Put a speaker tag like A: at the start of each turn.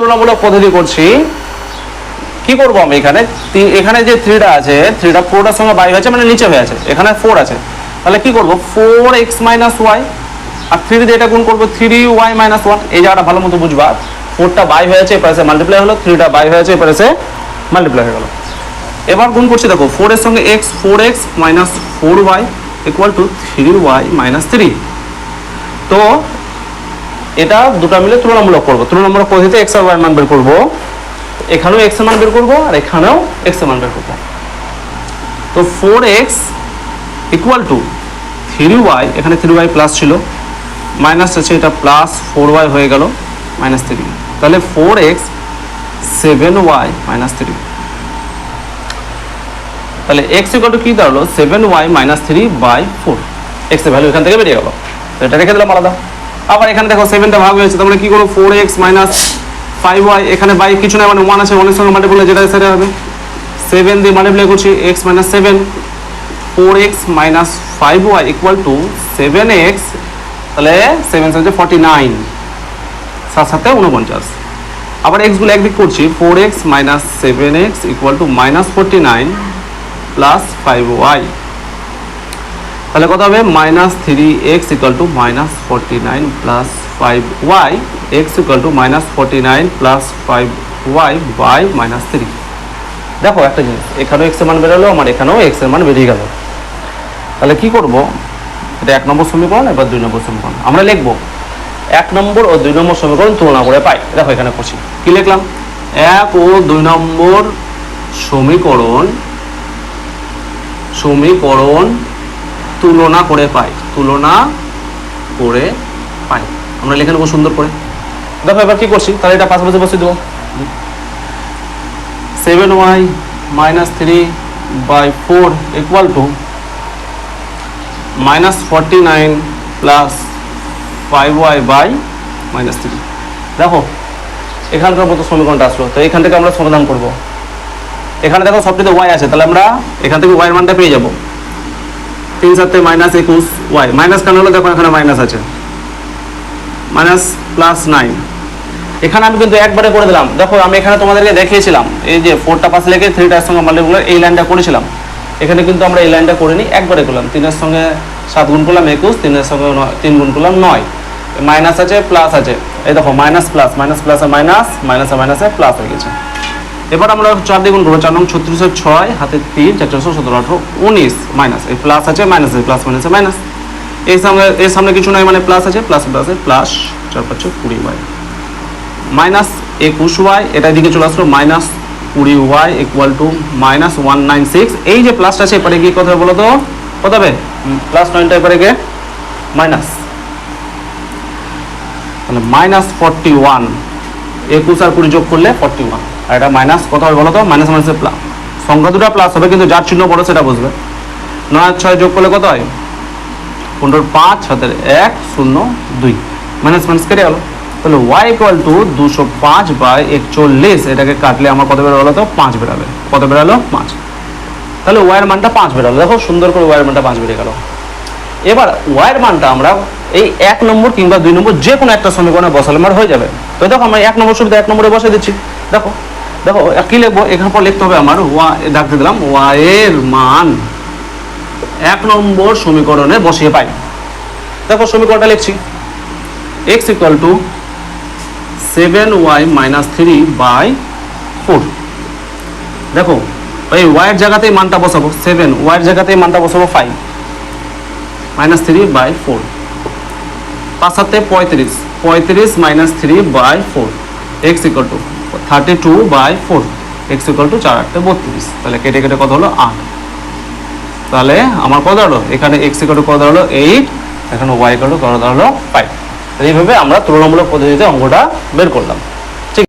A: তুলনামূলক পদ্ধতি করছি। কি করব আমি এখানে? এখানে যে থ্রিটা আছে, থ্রিটা ফোরটার সঙ্গে বাই হয়েছে মানে নিচে হয়ে আছে। এখানে ফোর আছে। তাহলে কি করব? ফোর এক্স মাইনাস ওয়াই আর থ্রি দিয়ে এটা গুণ করব থ্রি ওয়াই মাইনাস ওয়ান এই জায়গাটা ভালো মতো বুঝবা। ফোরটা বাই হয়েছে এপারে মাল্টিপ্লাই হলো থ্রিটা বাই হয়েছে এপারে মাল্টিপ্লাই হয়ে গেল। এবার গুণ করছি, দেখো ফোর এর সঙ্গে x four x minus four y equal to three y minus three তো এটা দুটো মিলে তুলনামূলক করব। তুলনামূলক পদ্ধতিতে এক্স আর ওয়াই মান বের করব। এখানেও এক্স মান বের করব আর এখানেও এক্স মান বের করব। তো four x equal to three y এখানে থ্রি ওয়াই প্লাস ছিল। মাইনাস আছে এটা প্লাস ফোর ওয়াই হয়ে গেল মাইনাস থ্রি তাহলে four x seven y minus three তাহলে এক্স ইকুয়াল টু কী দাঁড়াল? Seven y minus three by four এক্সের ভ্যালু এখান থেকে বেরিয়ে গেল। তো এটা রেখে দিলাম আলাদা। আবার এখানে দেখো সেভেনটা ভাগ হয়েছে তাহলে কি করব four x minus five y এখানে বাই কিছু না মানে ওয়ান আছে ওয়ানের সঙ্গে মাল্টিপ্লাই যেটা সেটা হবে। সেভেন দিয়ে মাল্টিপ্লাই করছি x minus seven four x minus five y equal to seven x তাহলে সেভেন হচ্ছে ফর্টি নাইন সাত সাথে উনপঞ্চাশ আবার এক্সগুলো একদিক করছি four x minus seven x equal to minus forty nine plus five y তাহলে কত হবে? Minus three x equal to minus forty nine plus five y x equal to minus forty nine plus five y by minus three দেখো একটা জিনিস, এখানেও এক্সের মান বেরোলো, আমার এখানেও এক্সের মান বেরিয়ে গেল। তাহলে কি করব? এটা এক নম্বর সমীকরণ এবার দুই নম্বর সমীকরণ। আমরা লিখব, এক নম্বর ও দুই নম্বর সমীকরণ তুলনা করে পাই। দেখো এখানে করছি কি লিখলাম? এক ও দুই নম্বর সমীকরণ সমীকরণ তুলনা করে পাই। তুলনা করে পাই। আমরা লিখে নেব সুন্দর করে। দেখো, এবার কি করছি? তাহলে এটা পাশাপাশি বসিয়ে দেবো। Seven y minus three by four equal to minus forty nine plus five y by minus three দেখো, এখানকার মতো সমীকরণটা আসলো। তো এখান থেকে আমরা সমাধান করব। এখানে দেখো সবটিতে ওয়াই আছে। তাহলে আমরা এখান থেকে ওয়াইয়ের মানটা পেয়ে যাব। তিন সাথে মাইনাস একুশ ওয়াই মাইনাস কেন হলো? দেখো এখানে মাইনাস আছে। মাইনাস প্লাস নাইন এখানে আমি কিন্তু একবারে করে দিলাম। দেখো, আমি এখানে তোমাদেরকে দেখিয়েছিলাম, এই যে ফোরটা পাশে লেগে থ্রিটার সঙ্গে মাল্টিপ্লাই এই লাইনটা করেছিলাম। এখানে কিন্তু আমরা এই লাইনটা করিনি, একবারে করলাম। তিনের সঙ্গে সাত গুণ করলাম একুশ, তিনের সঙ্গে তিন গুণ করলাম নয়। মাইনাস আছে প্লাস আছে। এই দেখো মাইনাস প্লাস মাইনাস প্লাসে মাইনাস মাইনাসে মাইনাসে প্লাস হয়ে গেছে। এবার আমরা চার দিয়ে গুণ করব। চার নং ছত্রিশে ছয় হাতে তিন চারশো সতেরো, আঠারো, উনিশ মাইনাস এই প্লাস আছে মাইনাস আছে প্লাস মাইনাসে মাইনাস এই সামনে, এর সামনে কিছু নয় মানে প্লাস আছে প্লাস প্লাসে প্লাস চার পাঁচ কুড়ি ওয়াই মাইনাস একুশ ওয়াই এটা দিকে চলে আসলো মাইনাস কুড়ি y equal to minus one nine six এই যে প্লাসটা আছে, এপারে গিয়ে কথা বলো তো। কত হবে? প্লাস নাইনটা এপারে গিয়ে মাইনাস তাহলে মাইনাস ফর্টি ওয়ান একুশ আর কুড়ি যোগ করলে ফর্টি ওয়ান আর এটা মাইনাস কত হবে বলো তো মাইনাস মাইনাসে প্লাস সংখ্যা দুটো প্লাস হবে, কিন্তু যার চিহ্ন বড় সেটা বুঝবে। নয়, ছয় যোগ করলে কত হয়? পনেরো, পাঁচ হাতের এক, শূন্য, দুই। মাইনাস মাইনাস কেটে গেল। তাহলে ওয়াই ইকুয়াল টু দুশো পাঁচ বাই একচল্লিশ, এটাকে কাটলে আমার কত বেরোলো তো পাঁচ বেরোবে। কত বেরোলো? পাঁচ। তাহলে ওয়াইয়ের মানটা পাঁচ বেরোলো। দেখো, সুন্দর করে ওয়াইয়ের মানটা পাঁচ বেরিয়ে গেল। এবার ওয়াইয়ের মানটা আমরা এই এক নম্বর কিংবা দুই নম্বর যে কোনো একটা সমীকরণে বসালে আমার হয়ে যাবে। তো দেখো, আমরা এক নম্বর সুবিধা এক নম্বরে বসে দিচ্ছি। দেখো দেখো কি লিখব এখান পর লিখতে হবে আমার ওয়া ডাকতে দিলাম ওয়াইয়ের মান। এক নম্বর সমীকরণে বসিয়ে পাই। দেখো, সমীকরণটা লিখছি। X equal to seven y minus three by four দেখো ওই ওয়াইয়ের জায়গাতেই মানটা বসাবো সেভেন ওয়াইয়ের জায়গাতেই মানটা বসাবো five minus three by four পাঁচ পঁয়ত্রিশ পঁয়ত্রিশ minus three by four x equal to thirty two by four x equal to চার আটটা বত্রিশ। তাহলে কেটে কেটে কত হলো আট। তাহলে আমার কত দাঁড়াল? এখানে এক্স ইকুয়াল টু কত দাঁড়াল? এইট এখানে ওয়াই ইকুয়াল টু কত দাঁড়াল? ফাইভ এইভাবে আমরা তুলনামূলক পদ্ধতিতে অঙ্কটা বের করলাম।